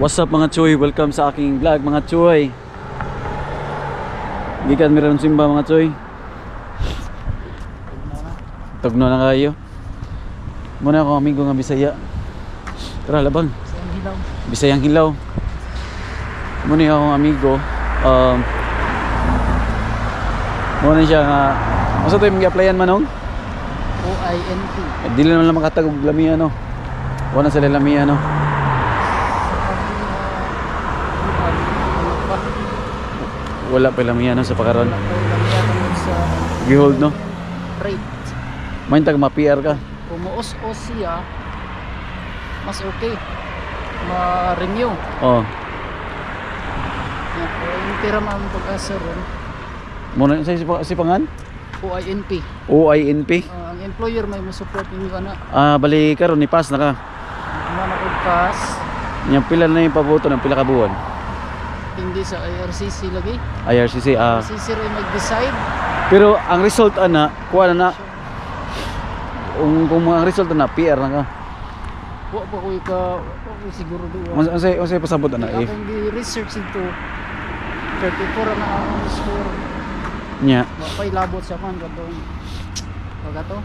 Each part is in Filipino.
What's up mga choy? Welcome sa aking vlog mga choy. Gikan meron simba mga choy. Tugno na kayo. Muna ako amigo nga Bisaya. Tara labang. Bisayang hilaw. Muna ako amigo. Um, muna siya nga Masa to yung applyan manong? O-I-N-T. Eh, naman lang makatagog lamiya no. Wala sila lamiya no. Wala pa lamiya no sa pakaron. sa Gihold no. rate. Main tag ma-PR ka. Kung maus-os siya, mas okay. Ma-renew. Oh. Yan. O, Yung pira man pag-asa ron, Muna sa si, si pangan? O-I-N-P. OINP. Ah, ang employer may mo-support ninyo ana. Ah, bali karon ni pass na ka. Mana og pass, Nya pila na yung paboto ng pila ka buwan. hindi sa IRCC lagi. IRCC ah. IRCC rin mag-decide. Pero ang result ana, kuha na na kung kung ang result na PR na ka. Wa pa ko ka, siguro doon. Unsay unsay unsay pasabot ana if Akong gi-research ito, 34 na akong score. Nya. Pa'y labot sa kan katong pag to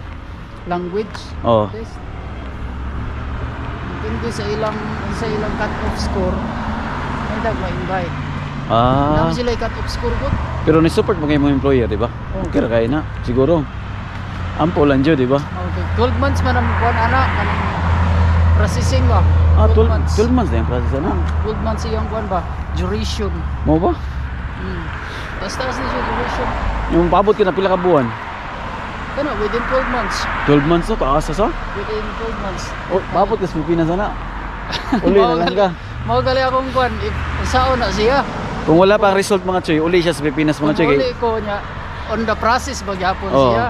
language Oh. test. Depende sa ilang sa ilang cut-off score. May dag ma-invite. Ah. Naman sila cut-off score ko. Pero ni support mo kay mo employer, di ba? Oo. Okay ra kay na, siguro. Ampo lang jud, di ba? Okay. 12 months man ang kuan ana kanang processing ba? Ah, 12 months. 12 months na yung process ano? Hmm, 12 months iyang kuan ba? Duration. Mo ba? Hmm. Taas-taas na siya duration. Yung paabot ka na pila ka buwan? Kana within 12 months. 12 months na taas sa. Within 12 months. Oh, paabot ka sa Pilipinas na. Uli na lang ka. Mao gali akong kuan if sao na siya. Kung wala pang result mga choy, uli siya sa Pilipinas mga choy. Kung uli ko niya on the process bagyapon Oo. siya.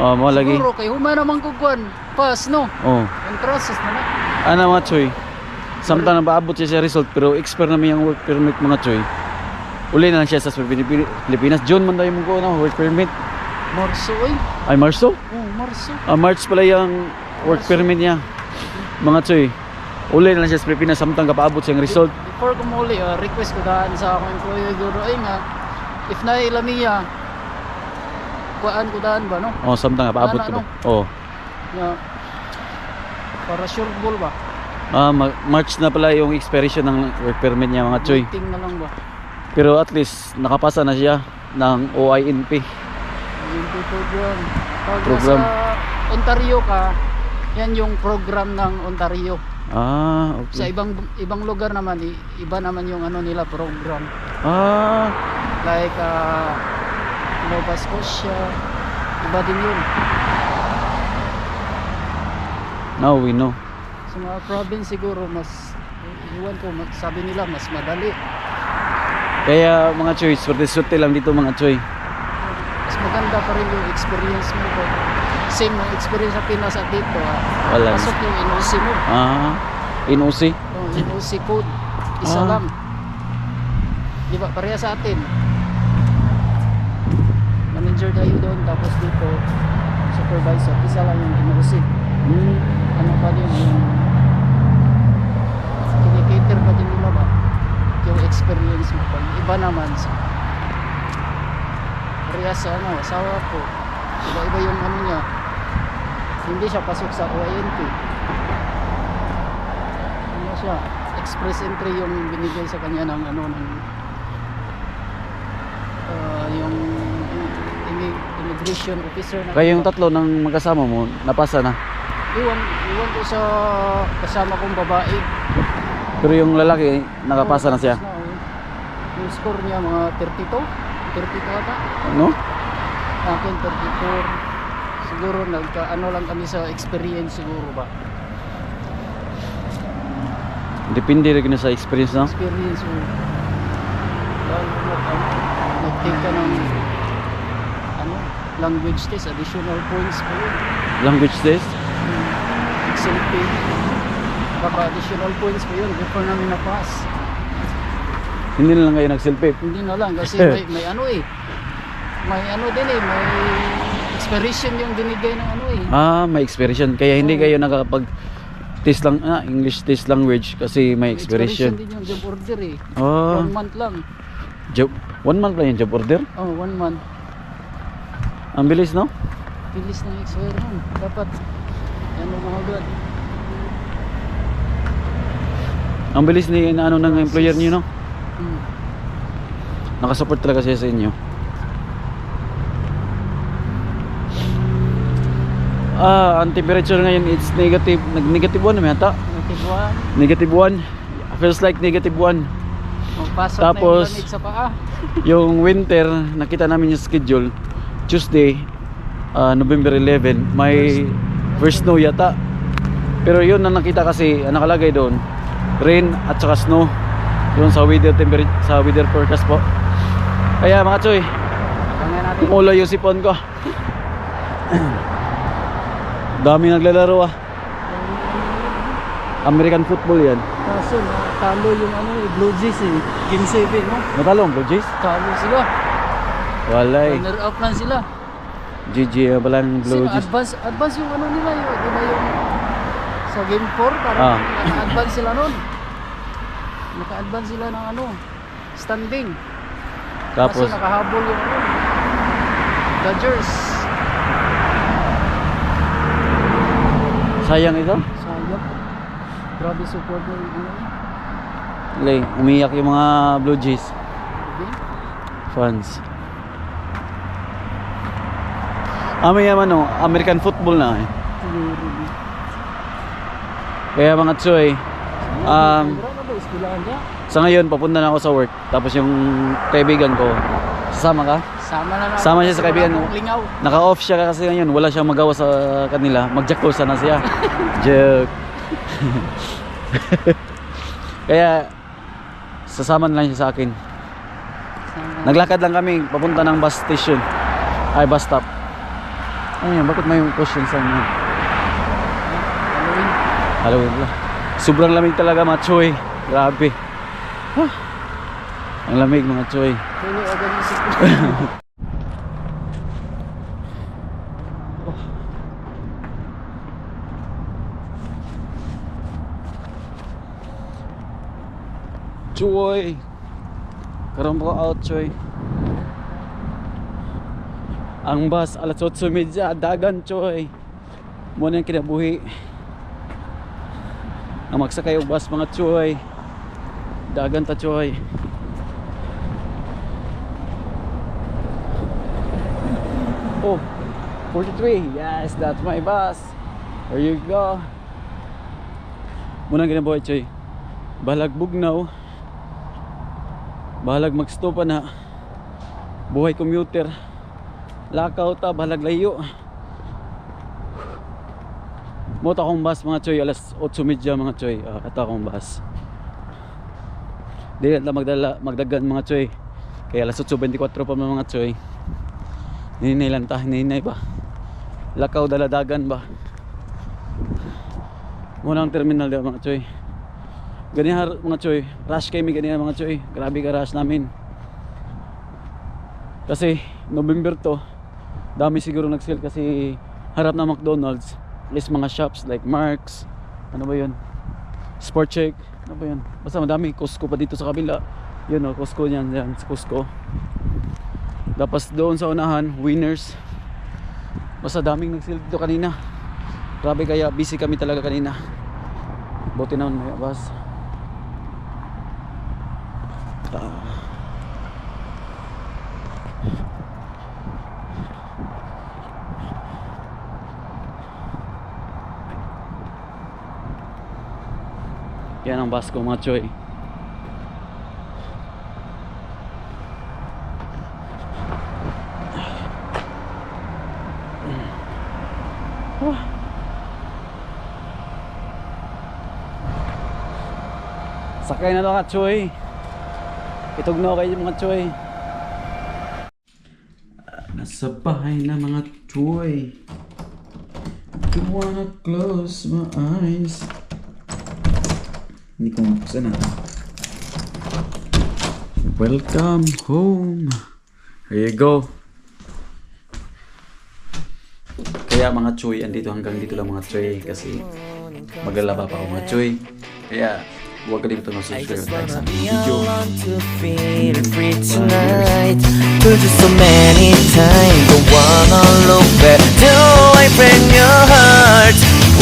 Oh, mo lagi. Siguro kay human naman ko kuan. Pass no. Oh. On process na na. Ana mga choy. Samtang na paabot siya sa result pero expire na may yung work permit mga choy. Uli na lang siya sa Pilip- Pilipinas. June man tayo mong ko na work permit. Marso oy. Ay Marso? Oh, Marso. Ah, March pala yung work permit niya. Mga choy. Uli na lang siya sa Pilipinas samtang kapaabot siyang result. Before ko muli, uh, request ko daan sa akong employer guro ay nga if na ilamiya kuan ko daan ba no? Oh, samtang kapaabot ko ba? Oh. Nga para sure ball ba? Ah, ma- March na pala yung expiration ng work permit niya mga choy. Meeting na lang ba? Pero at least nakapasa na siya ng OINP. Yung program. Pag Program. sa Ontario ka, yan yung program ng Ontario. Ah, Sa okay. ibang ibang lugar naman iba naman yung ano nila program. Ah, Like uh, Nova Scotia, iba din yun. now we know. Sa mga province siguro mas iwan ko sabi nila mas madali. Kaya mga choy, swerte-swerte lang dito mga choy. Mas maganda pa rin yung experience mo ko. Same yung experience sa Pinas at dito. Ha. Wala. Pasok yung NOC mo. Ah, inusi. Oh, NOC code. Isa Ah. lang. Di ba? Pareha sa atin. Manager tayo doon. Tapos dito, supervisor. Isa lang yung NOC. Hmm. Ano pa din yung kinikater pa din nila ba? Experience mo pa. Iba naman sa pareha sa ano, asawa ko. Iba-iba yung ano niya. Hindi siya pasok sa OINT. Ano siya? Express entry yung binigay sa kanya ng ano ng ah, yung immi- immigration officer na Kaya yung tatlo ng magkasama mo, napasa na. iwan, iwan ko sa kasama kong babae Pero yung lalaki, nakapasa na siya. Na. Yung score niya mga 32 32 ata. Ano? akin 34 siguro nagka ano lang kami sa experience siguro ba? Depende rin na sa experience na. experience mo nag-take ka ng ano, language test additional points pa yun. Language test. Hmm, XLP baka additional points pa yun before namin na-pass Hindi na lang kayo nag-selfie. hindi na lang kasi may, may ano eh may ano din eh may expiration yung binigay ng ano eh. Ah, may expiration. Kaya hindi kayo nakakapag test lang, ah, English test language kasi may expiration. din yung job order eh. Oh, One month lang. job, one month lang yung job order. Oh, one month. Ang bilis, no? Bilis ng expire nun. Dapat, ano mga agad. Ang bilis ni ano ng employer niyo, no? Nakasupport talaga siya sa inyo. Ah, ang temperature ngayon it's negative, nag-negative 1 naman yata. Natibuan. Negative 1. Feels like negative 1. Magpasok Tapos- na yung sa paa. Yung winter, nakita namin yung schedule. Tuesday, ah, November 11, may first snow yata. Pero yun ang nakita kasi, ang nakalagay doon, rain at saka snow. Yun sa weather temperature, sa weather forecast po. Kaya mga choy. Kumulo yung sipon ko. Dami naglalaro ah. American football yan. Kaso, talo yung ano eh, Blue Jays eh. Game 7, no? Natalo ang Blue Jays? Talo sila. Walay. Runner up lang sila. GG ah, palang Blue Jays. advance, advance yung ano nila yun. Di ba yung sa game 4, parang Ah. naka-advance sila nun. Naka-advance sila ng ano, standing. Tapos, Kaso nakahabol yung ano, Dodgers. sayang ito. Sayang. Grabe support yung ano. Lay, umiyak yung mga Blue Jays Okay? fans. Ah, may ano, American football na eh. Kaya mga choy, um, Sa ngayon papunta na ako sa work. Tapos yung kaibigan ko, sasama ka? Sama na na. Sama siya sa kaibigan Lingaw. Naka-off siya kasi ngayon, wala siyang magawa sa kanila. Mag-jacuzza na siya. Joke. Kaya sasama na lang siya sa akin. Naglakad lang kami papunta ng bus station. Ay, bus stop. Ano yan? Bakit may question sa inyo? Halloween. Halloween lang. Sobrang lamig talaga mga choy. Grabe. Ah. Ang lamig mga choy. Choy. Karoon ko out choy. Ang bus alas 8.30 dagan choy. Muna yung kinabuhi. Ang magsakay bus mga choy. Dagan ta choy. Oh, 43. Yes, that's my bus. There you go. Muna kinabuhi choy. Balag bugnaw. Bahalag magstopa na. Buhay commuter. Lakaw ta, bahalag layo. Mot akong bus mga choy, alas 8.30 mga choy. Uh, ito akong bus. Di na magdala, magdagan mga choy. Kaya alas 8.24 pa mga choy. Hininay lang ta, hininay ba? Lakaw daladagan ba? Muna ang terminal din mga choy. Ganyan mga choy, rush kami ganyan mga choy. Grabe ka rush namin. Kasi November to, dami siguro nag-sale kasi harap na McDonald's is mga shops like Marks, ano ba 'yun? Sport Check, ano ba 'yun? Basta madami Costco pa dito sa kabila. Yun oh, Costco yan, yan sa Costco. Tapos doon sa unahan, Winners. Basta daming nag-sale dito kanina. Grabe kaya busy kami talaga kanina. Buti naman may bus. Ah. Yan ang bus ko mga choy. Sakay na to ka choy. Itugnaw kayo mga choy. Nasa bahay na mga choy. Do wanna close my eyes. Hindi ko mabuksan. Welcome home. Here you go. Kaya mga choy, andito hanggang dito lang mga choy kasi maglalaba pa ako mga choy. Kaya huwag ka dito na subscribe tayo sa video. So many times, don't wanna look back till I break your heart.